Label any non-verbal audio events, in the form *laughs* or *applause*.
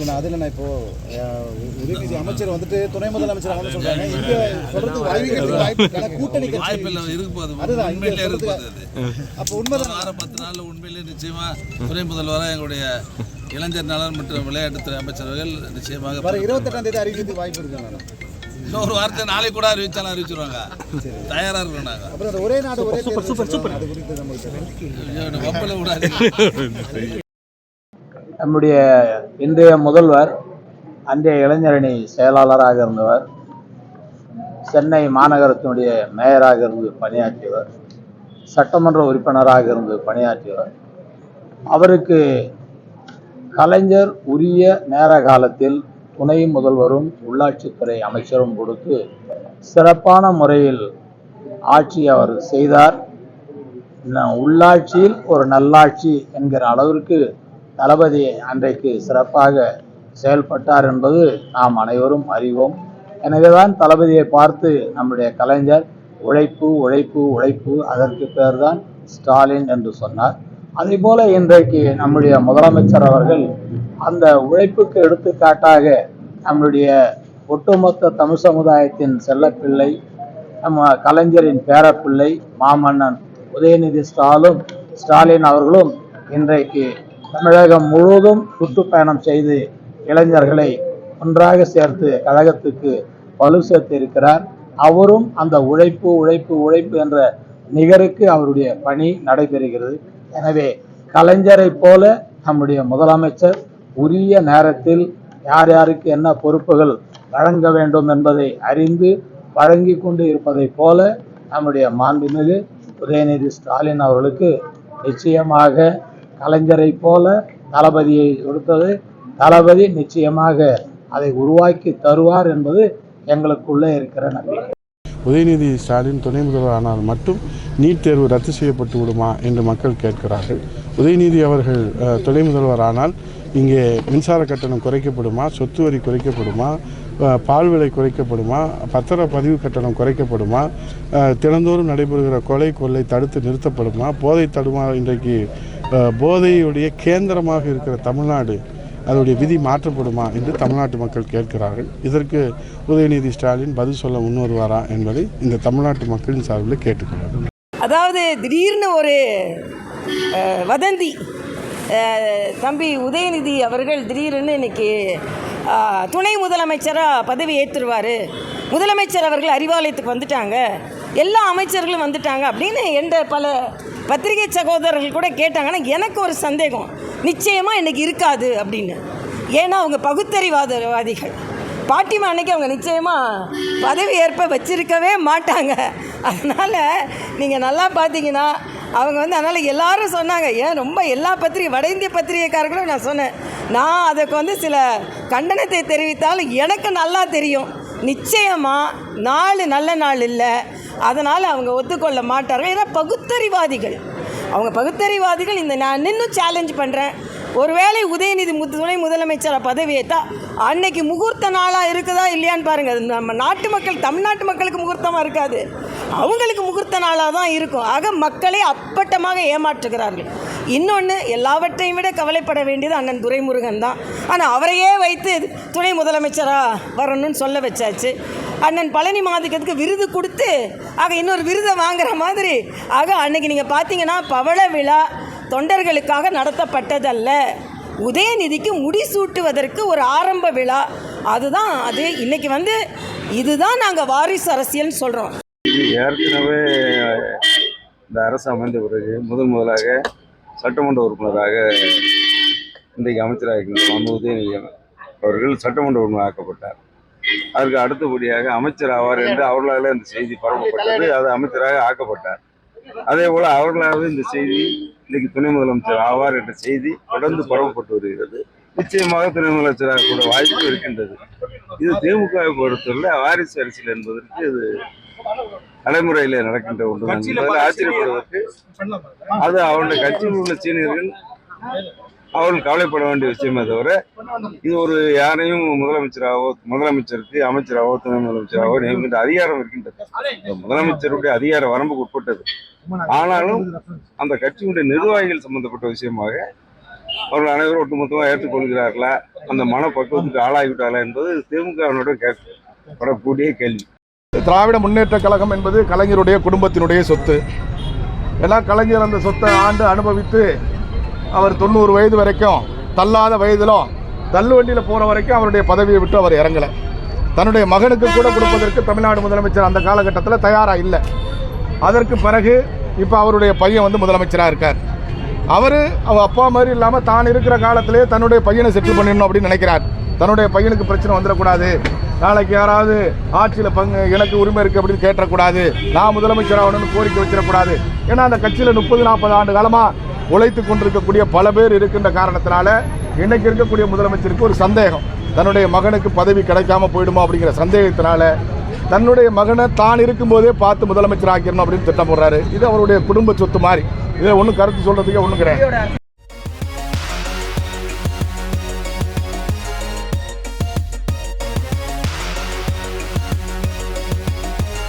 இல்லைண்ணா அது இல்லைண்ணா இப்போ உதயநிதி அமைச்சர் வந்துட்டு துணை முதலமைச்சர் அவங்க சொல்றாங்க. இங்க சொல்றதுக்கு வாய்ப்பு வாய்ப்பு ஏன்னா *laughs* கூட்டணி கட்சி வாய்ப்பில்லை இருக்க போகுது? அதுதான், இங்க உண்மையிலே இருக்க அது? அப்போ உண்மைதான். வாரம் பத்து நாள்ல உண்மையிலே நிச்சயமா துணை முதல்வராக எங்களுடைய இளைஞர் நலன் மற்றும் விளையாட்டுத்துறை அமைச்சர்கள் நிச்சயமாக வர இருபத்தெட்டாம் தேதி அறிவிக்கிறதுக்கு வாய்ப்பு இருக்குண்ணா இன்னொரு வார்த்தை நாளைக்கு கூட அறிவிச்சாலும் அறிவிச்சிருவாங்க. தயாரா இருக்கோம் நாங்க. அப்புறம் ஒரே நாடு ஒரே தேர்தல் சொல்றாங்க. அது குறித்து நம்மளுக்கு வம்பல விடாது நம்முடைய இன்றைய முதல்வர் அன்றைய இளைஞரணி செயலாளராக இருந்தவர் சென்னை மாநகரத்தினுடைய மேயராக இருந்து பணியாற்றியவர் சட்டமன்ற உறுப்பினராக இருந்து பணியாற்றியவர். அவருக்கு கலைஞர் உரிய நேர காலத்தில் துணை முதல்வரும் உள்ளாட்சித்துறை அமைச்சரும் கொடுத்து சிறப்பான முறையில் ஆட்சி அவர் செய்தார். உள்ளாட்சியில் ஒரு நல்லாட்சி என்கிற அளவிற்கு தளபதி அன்றைக்கு சிறப்பாக செயல்பட்டார் என்பது நாம் அனைவரும் அறிவோம். எனவேதான் தளபதியை பார்த்து நம்முடைய கலைஞர் உழைப்பு உழைப்பு உழைப்பு அதற்கு பேர்தான் ஸ்டாலின் என்று சொன்னார். அதே போல இன்றைக்கு நம்முடைய முதலமைச்சர் அவர்கள் அந்த உழைப்புக்கு எடுத்துக்காட்டாக நம்முடைய ஒட்டுமொத்த தமிழ் சமுதாயத்தின் செல்லப்பிள்ளை நம்ம கலைஞரின் பேரப்பிள்ளை மாமன்னன் உதயநிதி ஸ்டாலும் ஸ்டாலின் அவர்களும் இன்றைக்கு தமிழகம் முழுவதும் சுற்றுப்பயணம் செய்து இளைஞர்களை ஒன்றாக சேர்த்து கழகத்துக்கு வலு சேர்த்திருக்கிறார் அவரும் அந்த உழைப்பு உழைப்பு உழைப்பு என்ற நிகருக்கு அவருடைய பணி நடைபெறுகிறது. எனவே கலைஞரைப் போல நம்முடைய முதலமைச்சர் உரிய நேரத்தில் யார் யாருக்கு என்ன பொறுப்புகள் வழங்க வேண்டும் என்பதை அறிந்து வழங்கி கொண்டு இருப்பதைப் போல நம்முடைய மாண்புமிகு உதயநிதி ஸ்டாலின் அவர்களுக்கு நிச்சயமாக கலைஞரைப் போல தளபதியை கொடுத்தது தளபதி நிச்சயமாக அதை உருவாக்கி தருவார் என்பது எங்களுக்குள்ளே இருக்கிற நம்பிக்கை. உதயநிதி ஸ்டாலின் துணை முதல்வர் ஆனால் மட்டும் நீட் தேர்வு ரத்து செய்யப்பட்டு விடுமா என்று மக்கள் கேட்கிறார்கள். உதயநிதி அவர்கள் துணை முதல்வர் ஆனால் இங்கே மின்சார கட்டணம் குறைக்கப்படுமா சொத்து வரி குறைக்கப்படுமா பால் விலை குறைக்கப்படுமா பத்திர பதிவு கட்டணம் குறைக்கப்படுமா தினந்தோறும் நடைபெறுகிற கொலை கொள்ளை தடுத்து நிறுத்தப்படுமா போதை தடுமா இன்றைக்கு போதையுடைய கேந்திரமாக இருக்கிற தமிழ்நாடு அதனுடைய விதி மாற்றப்படுமா என்று தமிழ்நாட்டு மக்கள் கேட்கிறார்கள். இதற்கு உதயநிதி ஸ்டாலின் பதில் சொல்ல முன்வருவாரா என்பதை இந்த தமிழ்நாட்டு மக்களின் சார்பில் கேட்டுக்கொள்கிறேன் அதாவது திடீர்னு ஒரு வதந்தி தம்பி உதயநிதி அவர்கள் திடீர்னு இன்னைக்கு துணை முதலமைச்சராக பதவி ஏற்றுருவார். முதலமைச்சர் அவர்கள் அறிவாலயத்துக்கு வந்துட்டாங்க. எல்லா அமைச்சர்களும் வந்துட்டாங்க அப்படின்னு என்ற பல பத்திரிகை சகோதரர்கள் கூட கேட்டாங்க ஆனால் எனக்கு ஒரு சந்தேகம். நிச்சயமாக இன்னைக்கு இருக்காது அப்படின்னு. ஏன்னா அவங்க பகுத்தறிவாதவாதிகள். பாட்டிமா அன்னைக்கு அவங்க நிச்சயமாக பதவி ஏற்ப வச்சிருக்கவே மாட்டாங்க. அதனால் நீங்கள் நல்லா பார்த்தீங்கன்னா அவங்க வந்து அதனால் எல்லாரும் சொன்னாங்க. ஏன் ரொம்ப எல்லா பத்திரிகை வட இந்திய பத்திரிகைக்காரர்களும் நான் சொன்னேன். நான் அதுக்கு வந்து சில கண்டனத்தை தெரிவித்தாலும் எனக்கு நல்லா தெரியும். நிச்சயமாக நாலு நல்ல நாள் இல்லை. அதனால் அவங்க ஒத்துக்கொள்ள மாட்டார்கள். ஏன்னா பகுத்தறிவாதிகள். அவங்க பகுத்தறிவாதிகள் இந்த நான் இன்னும் சேலஞ்ச் பண்ணுறேன் ஒருவேளை உதயநிதி முத்து துணை முதலமைச்சரை பதவியேற்றா அன்னைக்கு முகூர்த்த நாளாக இருக்குதா இல்லையான்னு பாருங்கள் நம்ம நாட்டு மக்கள் தமிழ்நாட்டு மக்களுக்கு முகூர்த்தமாக இருக்காது. அவங்களுக்கு முகூர்த்த நாளாக தான் இருக்கும். ஆக மக்களை அப்பட்டமாக ஏமாற்றுகிறார்கள். இன்னொன்று எல்லாவற்றையும் விட கவலைப்பட வேண்டியது அண்ணன் துரைமுருகன் தான். ஆனால் அவரையே வைத்து துணை முதலமைச்சராக வரணும்னு சொல்ல வச்சாச்சு. அண்ணன் பழனி மாதிக்கத்துக்கு விருது கொடுத்து ஆக இன்னொரு விருதை வாங்குற மாதிரி. ஆக அன்னைக்கு நீங்கள் பார்த்தீங்கன்னா பவள விழா தொண்டர்களுக்காக நடத்தப்பட்டதல்ல. உதயநிதிக்கு முடிசூட்டுவதற்கு ஒரு ஆரம்ப விழா. அதுதான் அது. இன்னைக்கு வந்து இதுதான் நாங்கள் வாரிசு அரசியல்னு சொல்கிறோம் ஏற்கனவே இந்த அரசு அமைந்த பிறகு முதல் முதலாக சட்டமன்ற உறுப்பினராக இன்றைக்கு அமைச்சராக இருக்கின்ற மாண்பு உதயநிதி அவர்கள் சட்டமன்ற உறுப்பினர் ஆக்கப்பட்டார். அதற்கு அடுத்தபடியாக அமைச்சர் ஆவார் என்று அவர்களால் இந்த செய்தி பரப்பப்பட்டது. அது அமைச்சராக ஆக்கப்பட்டார். அதே போல அவர்களாவது இந்த செய்தி இன்னைக்கு துணை முதலமைச்சர் ஆவார் என்ற செய்தி தொடர்ந்து பரவப்பட்டு வருகிறது. நிச்சயமாக துணை முதலமைச்சராக கூட வாய்ப்பு இருக்கின்றது. இது திமுகவை பொறுத்தவரை வாரிசு அரசியல் என்பதற்கு இது நடைமுறையில் நடக்கின்ற ஒன்று. ஆச்சரியப்படுவதற்கு அது அவருடைய கட்சியில் உள்ள சீனியர்கள். அவர்கள் கவலைப்பட வேண்டிய விஷயமே தவிர இது ஒரு யாரையும் முதலமைச்சராகவோ முதலமைச்சருக்கு அமைச்சராகவோ துணை முதலமைச்சராகவோ நியமிக்கின்ற அதிகாரம் இருக்கின்றது. முதலமைச்சருடைய அதிகார வரம்புக்கு உட்பட்டது. ஆனாலும் அந்த கட்சியினுடைய நிர்வாகிகள் சம்பந்தப்பட்ட விஷயமாக அவர்கள் அனைவரும் ஒட்டுமொத்தமாக ஏற்றுக்கொள்கிறார்களா? அந்த மனப்பக்குவத்துக்கு ஆளாகிவிட்டாளா என்பது திமுகவினோட கேட்கப்படக்கூடிய கேள்வி. திராவிட முன்னேற்ற கழகம் என்பது கலைஞருடைய குடும்பத்தினுடைய சொத்து. ஏன்னா கலைஞர் அந்த சொத்தை ஆண்டு அனுபவித்து அவர் தொண்ணூறு வயது வரைக்கும் தள்ளாத வயதிலும் தள்ளுவண்டியில் போகிற வரைக்கும் அவருடைய பதவியை விட்டு அவர் இறங்கலை. தன்னுடைய மகனுக்கு கூட கொடுப்பதற்கு தமிழ்நாடு முதலமைச்சர் அந்த காலகட்டத்தில் தயாராக இல்லை. அதற்கு பிறகு இப்போ அவருடைய பையன் வந்து முதலமைச்சராக இருக்கார். அவர் அவர் அப்பா மாதிரி இல்லாமல் தான் இருக்கிற காலத்திலே தன்னுடைய பையனை செட்டில் பண்ணிடணும் அப்படின்னு நினைக்கிறார். தன்னுடைய பையனுக்கு பிரச்சனை வந்துடக்கூடாது. நாளைக்கு யாராவது ஆட்சியில் பங்கு எனக்கு உரிமை இருக்குது அப்படின்னு கேட்டக்கூடாது நான் முதலமைச்சர் ஆகணும்னு கோரிக்கை வச்சிடக்கூடாது ஏன்னா அந்த கட்சியில் முப்பது நாற்பது ஆண்டு காலமாக உழைத்து கொண்டிருக்கக்கூடிய பல பேர் இருக்கின்ற காரணத்தினால இன்னைக்கு இருக்கக்கூடிய முதலமைச்சருக்கு ஒரு சந்தேகம். தன்னுடைய மகனுக்கு பதவி கிடைக்காம போயிடுமா அப்படிங்கிற சந்தேகத்தினால தன்னுடைய மகனை தான் இருக்கும்போதே பார்த்து முதலமைச்சர் ஆக்கிடணும் அப்படின்னு திட்டம் போடுறாரு. இது அவருடைய குடும்ப சொத்து மாதிரி. இதை ஒன்றும் கருத்து சொல்கிறதுக்கே ஒன்றும் கிடையாது.